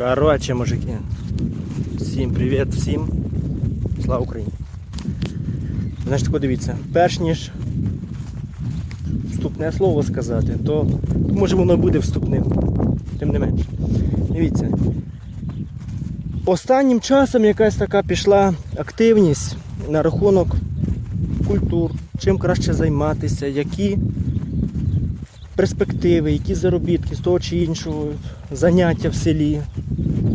Коротше, мужики. Всім привіт, всім. Слава Україні. Значить, подивіться, перш ніж вступне слово сказати, то може воно буде вступним. Тим не менше. Дивіться. Останнім часом якась така пішла активність на рахунок культур, чим краще займатися, які перспективи, які заробітки з того чи іншого заняття в селі,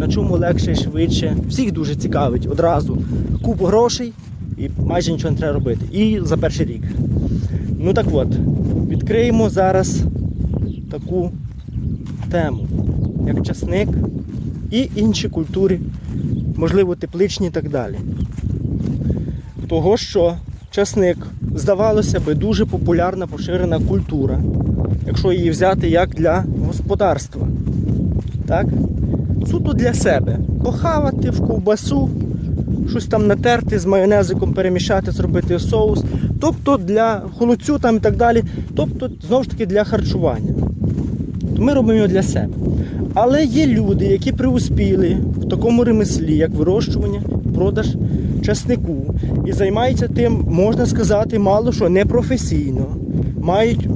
на чому легше і швидше. Всіх дуже цікавить одразу купу грошей і майже нічого не треба робити. І за перший рік. Ну так от, відкриємо зараз таку тему, як часник і інші культури, можливо, тепличні і так далі. Того, що часник, здавалося би, дуже популярна поширена культура, якщо її взяти як для господарства. Так? Суто для себе. Похавати в ковбасу, щось там натерти з майонезиком, перемішати, зробити соус. Тобто для холодцю там і так далі. Тобто, знову ж таки, для харчування. Ми робимо його для себе. Але є люди, які преуспіли в такому ремеслі, як вирощування, продаж часнику. І займаються тим, можна сказати, мало що непрофесійно. Мають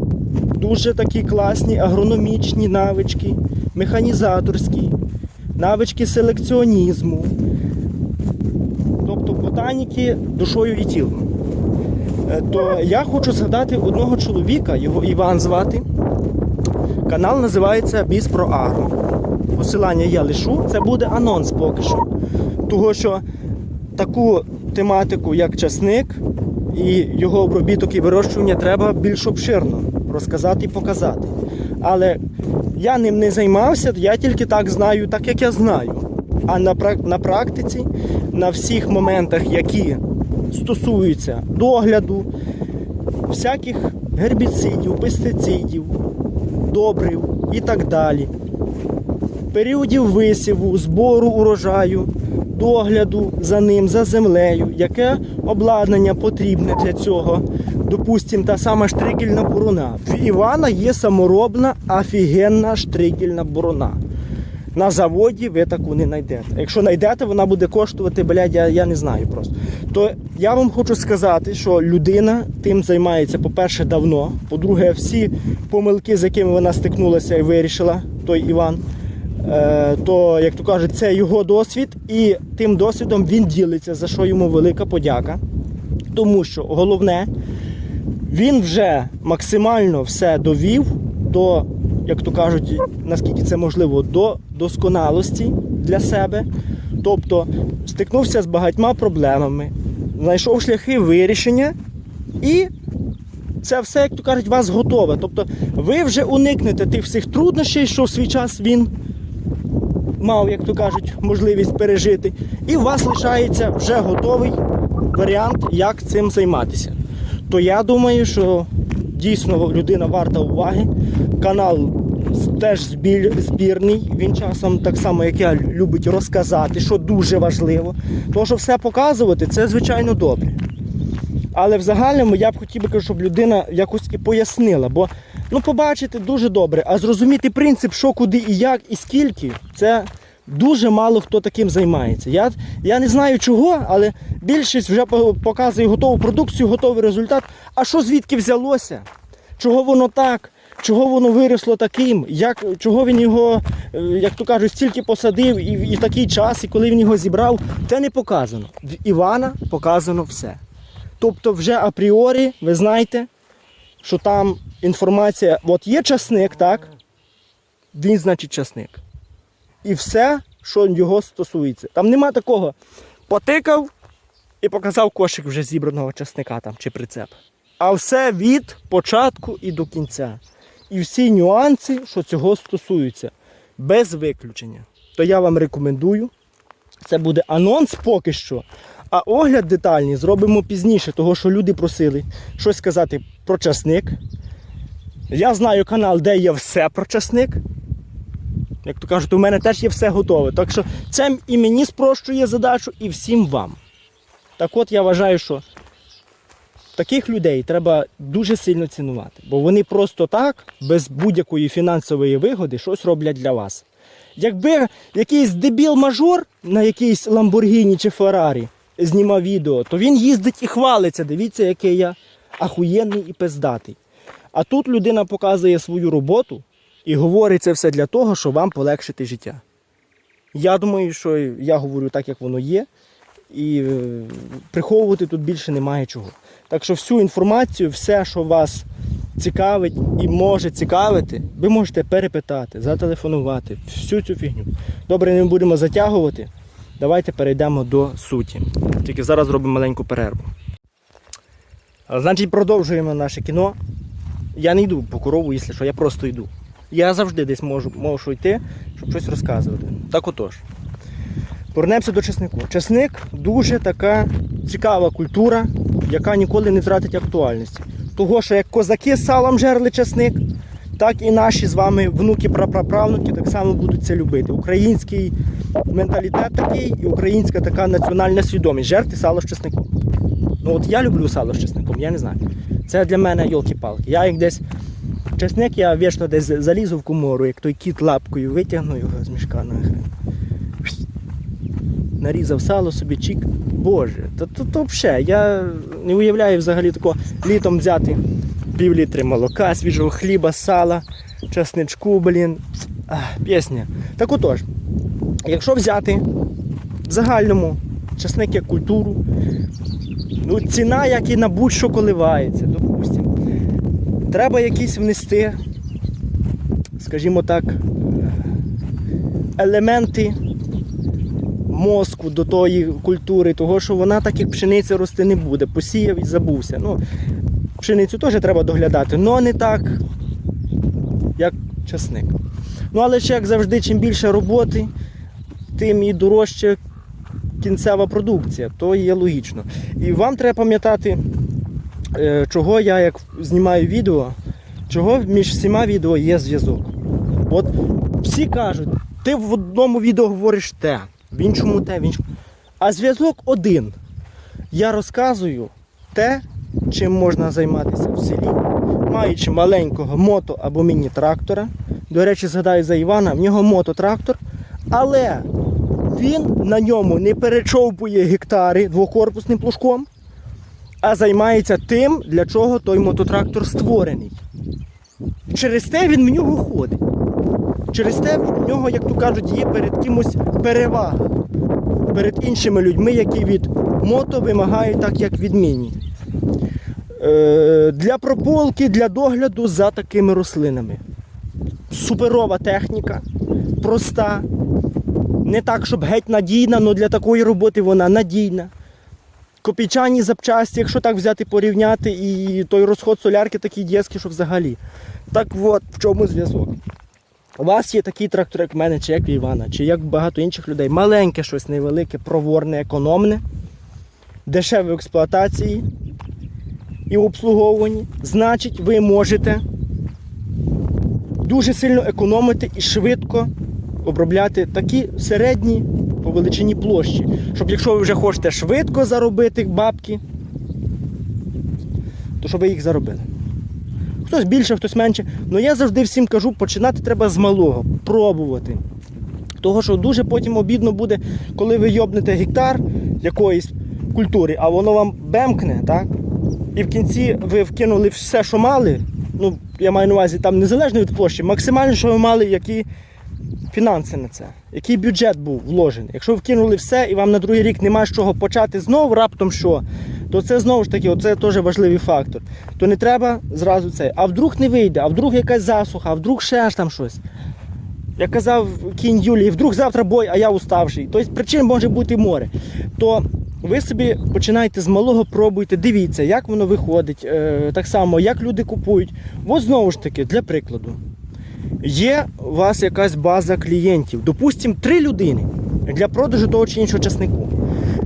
дуже такі класні агрономічні навички, механізаторські, навички селекціонізму, тобто ботаніки душою і тілом. Е, То я хочу згадати одного чоловіка, його Іван звати. Канал називається Біз про. Посилання я лишу, це буде анонс поки що. Того, що таку тематику, як часник і його обробіток і вирощування, треба більш обширно розказати і показати. Але я ним не займався, я тільки так знаю, так як я знаю. А на, на практиці, на всіх моментах, які стосуються догляду, всяких гербіцидів, пестицидів, добрив і так далі. Періодів висіву, збору урожаю, догляду за ним, за землею, яке обладнання потрібне для цього. Допустим, та сама штрикельна борона. В Івана є саморобна офігенна штрикельна борона. На заводі ви таку не знайдете. Якщо знайдете, вона буде коштувати, блядь, я, я не знаю просто. То я вам хочу сказати, що людина тим займається, по-перше, давно. По-друге, всі помилки, з якими вона стикнулася і вирішила, той Іван, е, то, як то кажуть, це його досвід, і тим досвідом він ділиться, за що йому велика подяка. Тому що головне, він вже максимально все довів до, як то кажуть, наскільки це можливо, до досконалості для себе. Тобто стикнувся з багатьма проблемами, знайшов шляхи вирішення і це все, як то кажуть, у вас готове. Тобто ви вже уникнете тих всіх труднощів, що в свій час він мав, як то кажуть, можливість пережити. І у вас лишається вже готовий варіант, як цим займатися. То я думаю, що дійсно людина варта уваги. Канал теж збірний. Він часом так само, як я, любить розказати, що дуже важливо. Тому що все показувати це звичайно добре. Але в загальному я б хотів би, щоб людина якось і пояснила, бо ну побачити дуже добре, а зрозуміти принцип, що куди і як, і скільки, це дуже мало хто таким займається. Я, я не знаю чого, але більшість вже показує готову продукцію, готовий результат. А що звідки взялося? Чого воно так? Чого воно виросло таким? Як, чого він його, е, як то кажуть, стільки посадив і, і такий час, і коли він його зібрав, це не показано. В Івана показано все. Тобто, вже апріорі ви знаєте, що там інформація, от є часник, так? Він значить часник. І все, що його стосується. Там нема такого. Потикав і показав кошик вже зібраного часника там чи прицеп. А все від початку і до кінця. І всі нюанси, що цього стосуються, без виключення. То я вам рекомендую. Це буде анонс поки що. А огляд детальний зробимо пізніше, того що люди просили щось сказати про часник. Я знаю канал, де є все про часник. Як то кажуть, у мене теж є все готове. Так що це і мені спрощує задачу, і всім вам. Так от я вважаю, що таких людей треба дуже сильно цінувати, бо вони просто так, без будь-якої фінансової вигоди, щось роблять для вас. Якби якийсь дебіл-мажор на якийсь Ламборгіні чи Феррарі знімав відео, то він їздить і хвалиться. Дивіться, який я ахуєнний і пиздатий. А тут людина показує свою роботу і говорить це все для того, щоб вам полегшити життя. Я думаю, що я говорю так, як воно є, і е, приховувати тут більше немає чого. Так що всю інформацію, все, що вас цікавить і може цікавити, ви можете перепитати, зателефонувати, всю цю фігню. Добре, не будемо затягувати. Давайте перейдемо до суті. Тільки зараз зробимо маленьку перерву. Значить, продовжуємо наше кіно. Я не йду по корову, якщо що, я просто йду. Я завжди десь можу, можу йти, щоб щось розказувати. Так отож. Повернемося до чеснику. Чесник дуже така цікава культура, яка ніколи не втратить актуальності. Того, що як козаки з салом жерли чесник, так і наші з вами внуки прапраправнуки так само будуть це любити. Український менталітет такий і українська така національна свідомість жерти сало з чесником. Ну от я люблю сало з чесником, я не знаю. Це для мене йолки-палки. Я як десь чесник, я вічно десь залізу в комору, як той кіт лапкою витягну його з мішка нахрен. Нарізав сало собі чік. Боже, то, то, то взагалі, я не уявляю взагалі такого літом взяти пів літри молока, свіжого хліба, сала, чесничку, блін. Ах, пісня. Так отож, якщо взяти в загальному чесник як культуру, ну, ціна, як і на будь-що коливається. Треба якісь внести, скажімо так, елементи мозку до тої культури, того, що вона так як пшениця рости не буде. Посіяв і забувся. Ну, пшеницю теж треба доглядати, але не так, як часник. Ну, але ще, як завжди, чим більше роботи, тим і дорожче кінцева продукція, то є логічно. І вам треба пам'ятати, чого я як знімаю відео, чого між всіма відео є зв'язок. От всі кажуть, ти в одному відео говориш те, в іншому те, в іншому. А зв'язок один. Я розказую те, чим можна займатися в селі, маючи маленького мото або міні-трактора. До речі, згадаю за Івана, в нього мототрактор, але він на ньому не перечовпує гектари двокорпусним плужком, а займається тим, для чого той мототрактор створений. Через те він в нього ходить. Через те в нього, як то кажуть, є перед кимось перевага. Перед іншими людьми, які від мото вимагають так, як від міні. Е, для прополки, для догляду за такими рослинами. Суперова техніка, проста. Не так, щоб геть надійна, але для такої роботи вона надійна. Копійчані запчасті, якщо так взяти порівняти, і той розход солярки такий дєський, що взагалі. Так от в чому зв'язок. У вас є такий трактор, як в мене, чи як в Івана, чи як багато інших людей. Маленьке щось невелике, проворне, економне, дешеве в експлуатації і в обслуговуванні. Значить, ви можете дуже сильно економити і швидко обробляти такі середні по величині площі. Щоб якщо ви вже хочете швидко заробити бабки, то щоб ви їх заробили. Хтось більше, хтось менше. Ну я завжди всім кажу, починати треба з малого, пробувати. Того, що дуже потім обідно буде, коли ви йобнете гектар якоїсь культури, а воно вам бемкне, так? І в кінці ви вкинули все, що мали. Ну, я маю на увазі там незалежно від площі, максимально, що ви мали, які фінанси на це, який бюджет був вложений. Якщо вкинули все і вам на другий рік немає з чого почати знову раптом що, то це знову ж таки, оце теж важливий фактор. То не треба зразу це. А вдруг не вийде, а вдруг якась засуха, а вдруг ще ж там щось. Як казав кінь Юлії, вдруг завтра бой, а я уставший. Тобто причин може бути море. То ви собі починаєте з малого, пробуйте, дивіться, як воно виходить, е, так само, як люди купують. От знову ж таки, для прикладу. Є у вас якась база клієнтів, допустимо, три людини для продажу того чи іншого часнику.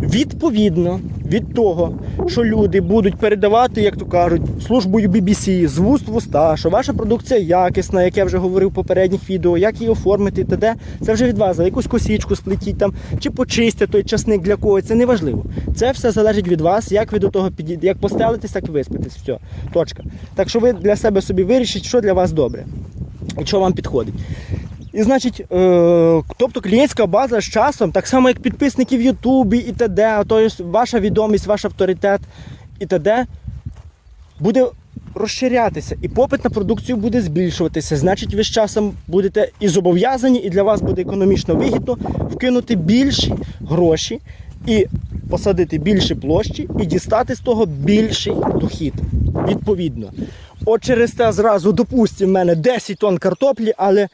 Відповідно від того, що люди будуть передавати, як то кажуть, службою BBC з вуст в уста, що ваша продукція якісна, як я вже говорив в попередніх відео, як її оформити, т.д. Це вже від вас, за якусь косічку сплетіть там, чи почистять той часник для когось, це не важливо. Це все залежить від вас, як ви до того підійдете, як постелитесь, так і виспитесь. Все, точка. Так що ви для себе собі вирішіть, що для вас добре і що вам підходить. І значить, е, тобто клієнтська база з часом, так само як підписники в Ютубі і т.д., то є ваша відомість, ваш авторитет і т.д., буде розширятися, і попит на продукцію буде збільшуватися. Значить, ви з часом будете і зобов'язані, і для вас буде економічно вигідно вкинути більші гроші і посадити більші площі, і дістати з того більший дохід. Відповідно. От через те зразу, допустимо, в мене 10 тонн картоплі, але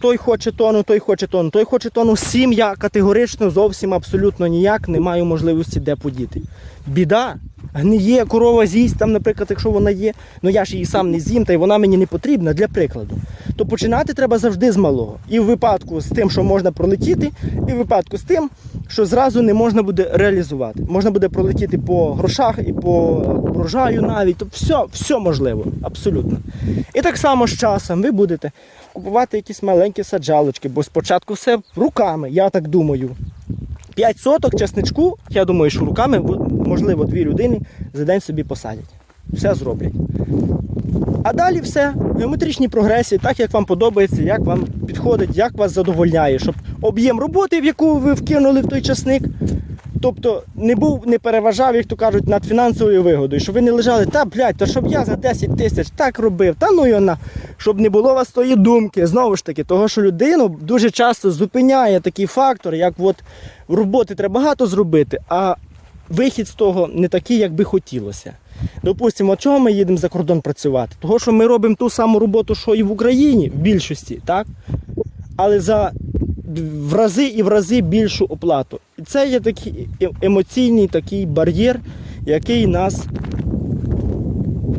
той хоче тону, той хоче тону, той хоче тону. Сім я категорично зовсім абсолютно ніяк не маю можливості де подіти. Біда. Гниє корова з'їсть, там, наприклад, якщо вона є, ну я ж її сам не з'їм, та й вона мені не потрібна для прикладу. То починати треба завжди з малого. І в випадку з тим, що можна пролетіти, і в випадку з тим, що зразу не можна буде реалізувати. Можна буде пролетіти по грошах і по врожаю навіть. То все, все можливо, абсолютно. І так само з часом ви будете купувати якісь маленькі саджалочки, бо спочатку все руками, я так думаю. 5 соток часничку, я думаю, що руками, можливо, дві людини за день собі посадять. Все зроблять. А далі все, геометричні прогресії, так як вам подобається, як вам підходить, як вас задовольняє, щоб об'єм роботи, в яку ви вкинули в той часник, тобто не був, не переважав, як то кажуть, над фінансовою вигодою, щоб ви не лежали, та блядь, та щоб я за 10 тисяч так робив, та ну йона, щоб не було у вас тої думки. Знову ж таки, того, що людину дуже часто зупиняє такий фактор, як от роботи треба багато зробити, а вихід з того не такий, як би хотілося. Допустимо, чого ми їдемо за кордон працювати? Того, що ми робимо ту саму роботу, що і в Україні, в більшості, так? але за в рази і в рази більшу оплату. І це є такий е- емоційний такий бар'єр, який нас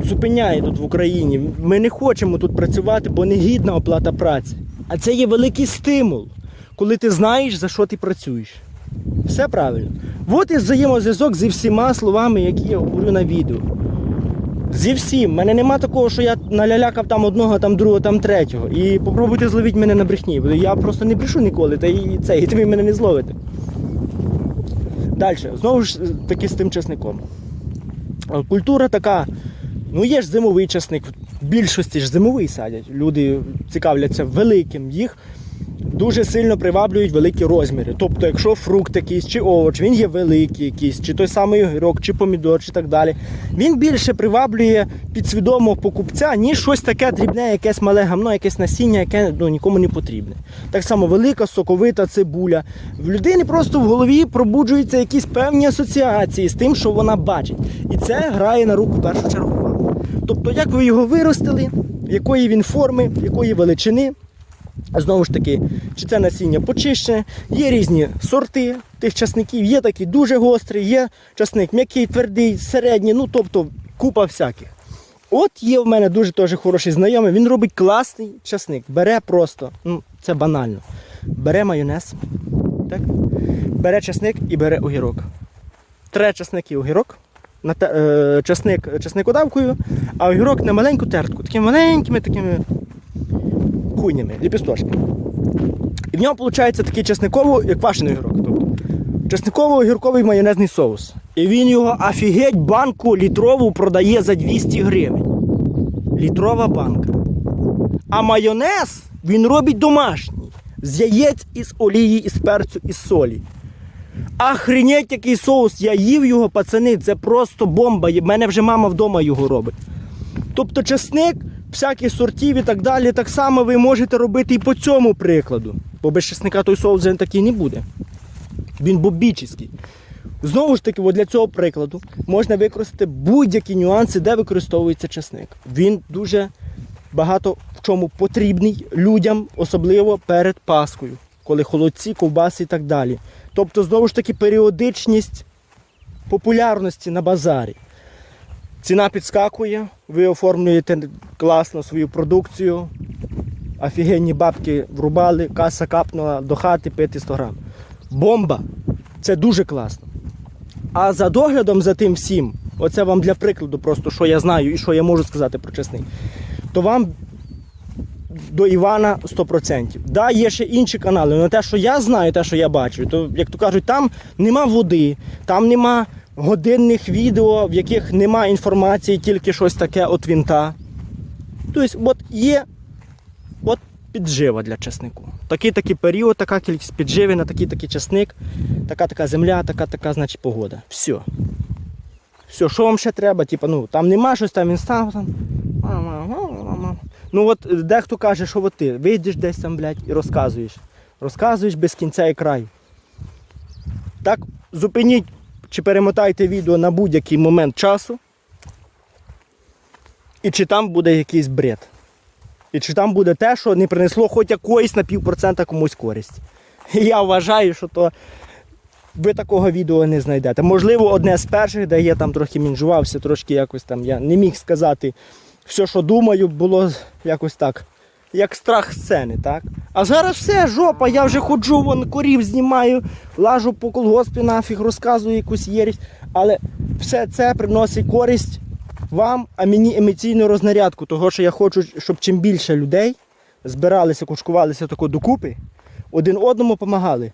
зупиняє тут в Україні. Ми не хочемо тут працювати, бо не гідна оплата праці. А це є великий стимул, коли ти знаєш, за що ти працюєш. Все правильно. От і взаємозв'язок зі всіма словами, які я говорю на відео. Зі всім. У мене нема такого, що я налялякав там одного, там другого, там третього. І попробуйте зловити мене на брехні. бо Я просто не брешу ніколи, та і це, і ви мене не зловите. Далі, знову ж таки з тим часником. Е, Культура така, ну є ж зимовий часник, в більшості ж зимовий садять. Люди цікавляться великим. Їх дуже сильно приваблюють великі розміри. Тобто, якщо фрукт якийсь чи овоч, він є великий якийсь, чи той самий огірок, чи помідор, чи так далі. Він більше приваблює підсвідомо покупця, ніж щось таке дрібне, якесь мале гамно, якесь насіння, яке ну, нікому не потрібне. Так само велика соковита цибуля. В людини просто в голові пробуджуються якісь певні асоціації з тим, що вона бачить. І це грає на руку першу чергу. Тобто, як ви його виростили, якої він форми, якої величини. Знову ж таки, чи це насіння почищене, є різні сорти тих часників, є такі дуже гострі, є часник м'який, твердий, середній, ну тобто купа всяких. От є в мене дуже теж хороший знайомий, він робить класний часник. Бере просто, ну це банально. Бере майонез, так? бере часник і бере огірок. Тре часник і огірок, на те- е, часник часникодавкою, а огірок на маленьку тертку, такими маленькими такими хуйнями, ліпісточками. І в ньому виходить такий чесниково, як квашений огірок. Тобто, чесниково-огірковий майонезний соус. І він його офігеть банку літрову продає за 200 гривень. Літрова банка. А майонез він робить домашній. З яєць із олії, із перцю, із солі. Охренеть, який соус. Я їв його, пацани, це просто бомба. У мене вже мама вдома його робить. Тобто чесник, всяких сортів і так далі, так само ви можете робити і по цьому прикладу. Бо без чесника той соус вже такий не буде. Він бобічний. Знову ж таки, для цього прикладу можна використати будь-які нюанси, де використовується чесник. Він дуже багато в чому потрібний людям, особливо перед Паскою, коли холодці, ковбаси і так далі. Тобто, знову ж таки, періодичність популярності на базарі. Ціна підскакує, ви оформлюєте класно свою продукцію. Офігенні бабки врубали, каса капнула до хати пити 100 грам. Бомба! Це дуже класно. А за доглядом за тим всім, оце вам для прикладу, просто що я знаю і що я можу сказати про чесник, то вам до Івана 100%. Да, є ще інші канали, але те, що я знаю, те, що я бачу, то, як то кажуть, там нема води, там нема годинних відео, в яких нема інформації, тільки щось таке от вінта. Тобто, от є от піджива для чеснику. Такий такий період, така кількість підживи на такий такий чесник, така така земля, така така, значить, погода. Все. Все, що вам ще треба? Типа, ну, там нема щось, там він став там. Ну от дехто каже, що от ти вийдеш десь там, блядь, і розказуєш. Розказуєш без кінця і краю. Так, зупиніть чи перемотайте відео на будь-який момент часу. І чи там буде якийсь бред. І чи там буде те, що не принесло хоч якоїсь на півпроцента комусь користь. І я вважаю, що то ви такого відео не знайдете. Можливо, одне з перших, де я там трохи мінжувався, трошки якось там я не міг сказати все, що думаю, було якось так. Як страх сцени, так? А зараз все, жопа, я вже ходжу, вон корів знімаю, лажу по колгоспі нафіг, розказую якусь єрість. Але все це приносить користь вам, а мені емоційну рознарядку, того що я хочу, щоб чим більше людей збиралися, кучкувалися тако докупи, один одному допомагали.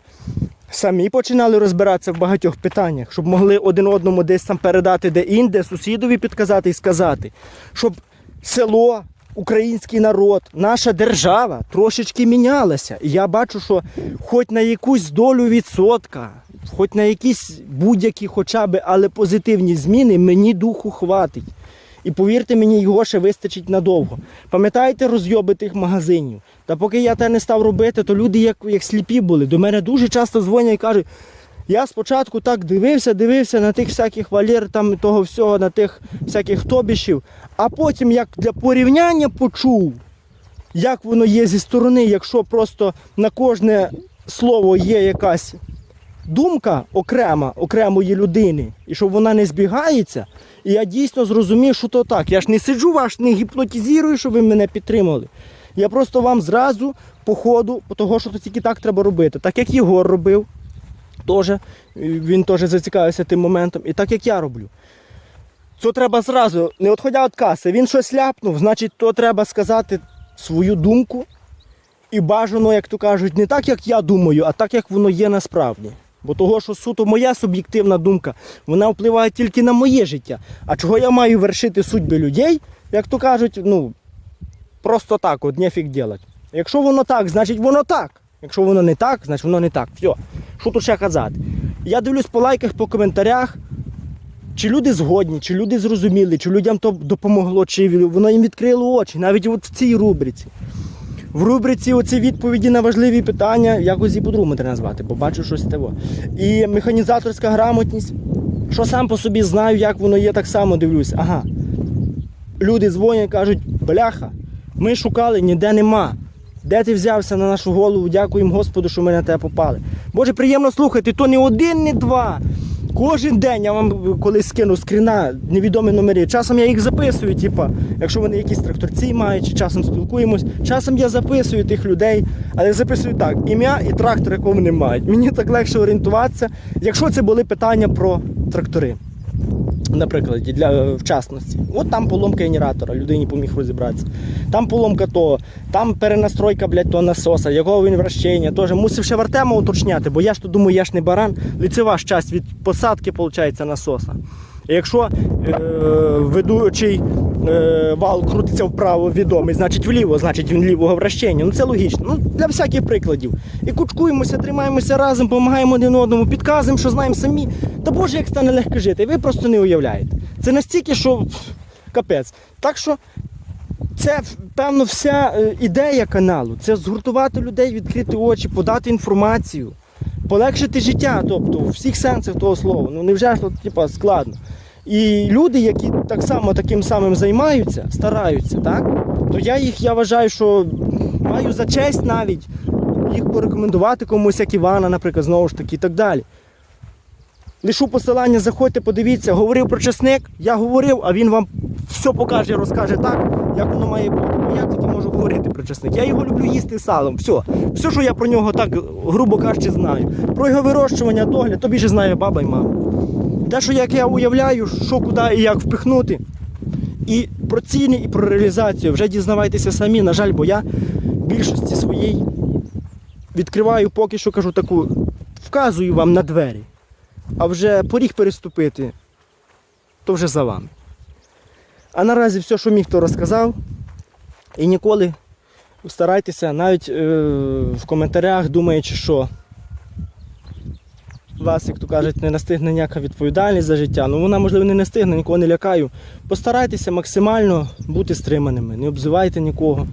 Самі починали розбиратися в багатьох питаннях, щоб могли один одному десь там передати де інде, сусідові підказати і сказати, щоб село, український народ, наша держава трошечки мінялася. І я бачу, що хоч на якусь долю відсотка, хоч на якісь будь-які хоча б, але позитивні зміни мені духу хватить. І повірте мені, його ще вистачить надовго. Пам'ятаєте розйоби тих магазинів? Та поки я те не став робити, то люди як, як сліпі були. До мене дуже часто дзвонять і кажуть, я спочатку так дивився, дивився на тих всяких валєр, там того всього, на тих всяких тобішів, а потім як для порівняння почув, як воно є зі сторони, якщо просто на кожне слово є якась думка окрема, окремої людини, і щоб вона не збігається, і я дійсно зрозумів, що то так. Я ж не сиджу ваш, не гіпнотизую, щоб ви мене підтримали. Я просто вам зразу по ходу, по того, що то тільки так треба робити. Так як Єгор робив, теж, він теж зацікавився тим моментом, і так як я роблю. Це треба зразу, не відходя від каси, він щось ляпнув, значить, то треба сказати свою думку. І бажано, як то кажуть, не так, як я думаю, а так, як воно є насправді. Бо того, що суто моя суб'єктивна думка, вона впливає тільки на моє життя. А чого я маю вершити судьби людей, як то кажуть, ну, просто так, от нефіг делать. Якщо воно так, значить воно так. Якщо воно не так, значить воно не так. Все. Що тут ще казати? Я дивлюсь по лайках, по коментарях, чи люди згодні, чи люди зрозуміли, чи людям то допомогло, чи воно їм відкрило очі, навіть от в цій рубриці. В рубриці оці відповіді на важливі питання, якось і по-другому треба назвати, бо бачу щось того. І механізаторська грамотність, що сам по собі знаю, як воно є, так само дивлюся. Ага. Люди дзвонять, кажуть, бляха, ми шукали, ніде нема. Де ти взявся на нашу голову? Дякуємо Господу, що ми на тебе попали. Боже, приємно слухати, то не один, не два. Кожен день я вам колись скину скріна, невідомі номери. Часом я їх записую, типа, якщо вони якісь тракторці мають, чи часом спілкуємось. Часом я записую тих людей, але записую так: ім'я і трактор, якого вони мають. Мені так легше орієнтуватися, якщо це були питання про трактори. Наприклад, для вчасності. От там поломка генератора, людині поміг розібратися. Там поломка того, там перенастройка, блядь, того насоса, якого він вращення. Теж мусив ще в Артема уточняти, бо я ж то думаю, я ж не баран. Лицева ж часть від посадки, виходить, насоса. Якщо е, ведучий е, вал крутиться вправо відомий, значить вліво, значить він лівого вращення. Ну це логічно. Ну, для всяких прикладів. І кучкуємося, тримаємося разом, допомагаємо один одному, підказуємо, що знаємо самі. Та Боже, як стане легко жити, ви просто не уявляєте. Це настільки, що капець. Так що це певно вся е, ідея каналу. Це згуртувати людей, відкрити очі, подати інформацію, полегшити життя, тобто у всіх сенсах того слова. Ну невже ж типа, складно. І люди, які так само таким самим займаються, стараються, так? То я їх я вважаю, що маю за честь навіть їх порекомендувати комусь, як Івана, наприклад, знову ж таки, і так далі. Лишу посилання, заходьте, подивіться, говорив про чесник, я говорив, а він вам все покаже, розкаже так, як воно має бути. Бо я тільки можу говорити про чесник. Я його люблю їсти салом. Все. Все, що я про нього так, грубо кажучи, знаю. Про його вирощування, догляд, то більше знає баба і мама. Те, що як я уявляю, що куди і як впихнути. І про ціни, і про реалізацію вже дізнавайтеся самі, на жаль, бо я в більшості своїй відкриваю поки що кажу таку, вказую вам на двері. А вже поріг переступити, то вже за вами. А наразі все, що міг, то розказав. І ніколи Старайтеся навіть е, в коментарях, думаючи, що вас, як то кажуть, не настигне ніяка відповідальність за життя. Ну вона, можливо, не настигне, нікого не лякаю. Постарайтеся максимально бути стриманими, не обзивайте нікого.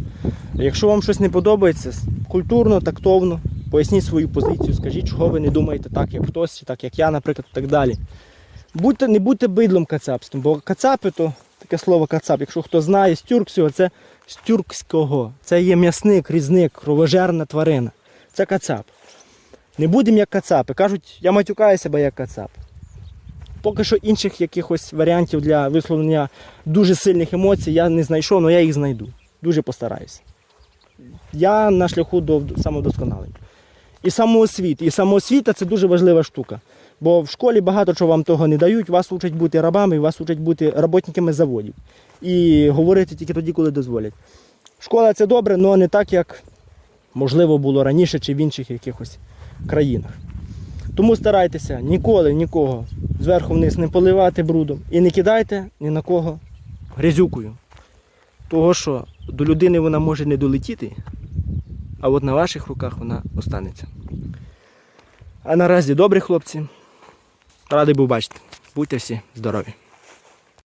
Якщо вам щось не подобається, культурно, тактовно, поясніть свою позицію, скажіть, чого ви не думаєте так, як хтось, так як я, наприклад, і так далі. Будьте, не будьте бидлом кацапським, бо кацапи то таке слово кацап, якщо хто знає з тюркського, це з тюркського. Це є м'ясник, різник, кровожерна тварина. Це кацап. Не будемо як кацапи. Кажуть, я матюкаю себе як кацап. Поки що інших якихось варіантів для висловлення дуже сильних емоцій я не знайшов, але я їх знайду. Дуже постараюся. Я на шляху до самовдосконалення. І самоосвіт. І самоосвіта це дуже важлива штука. Бо в школі багато чого вам того не дають, вас учать бути рабами, вас учать бути роботниками заводів. І говорити тільки тоді, коли дозволять. Школа це добре, але не так, як можливо було раніше чи в інших якихось країнах. Тому старайтеся ніколи нікого зверху вниз не поливати брудом і не кидайте ні на кого грязюкою. Того, що до людини вона може не долетіти, а от на ваших руках вона останеться. А наразі добрі хлопці. Радий був бачити. Будьте всі здорові.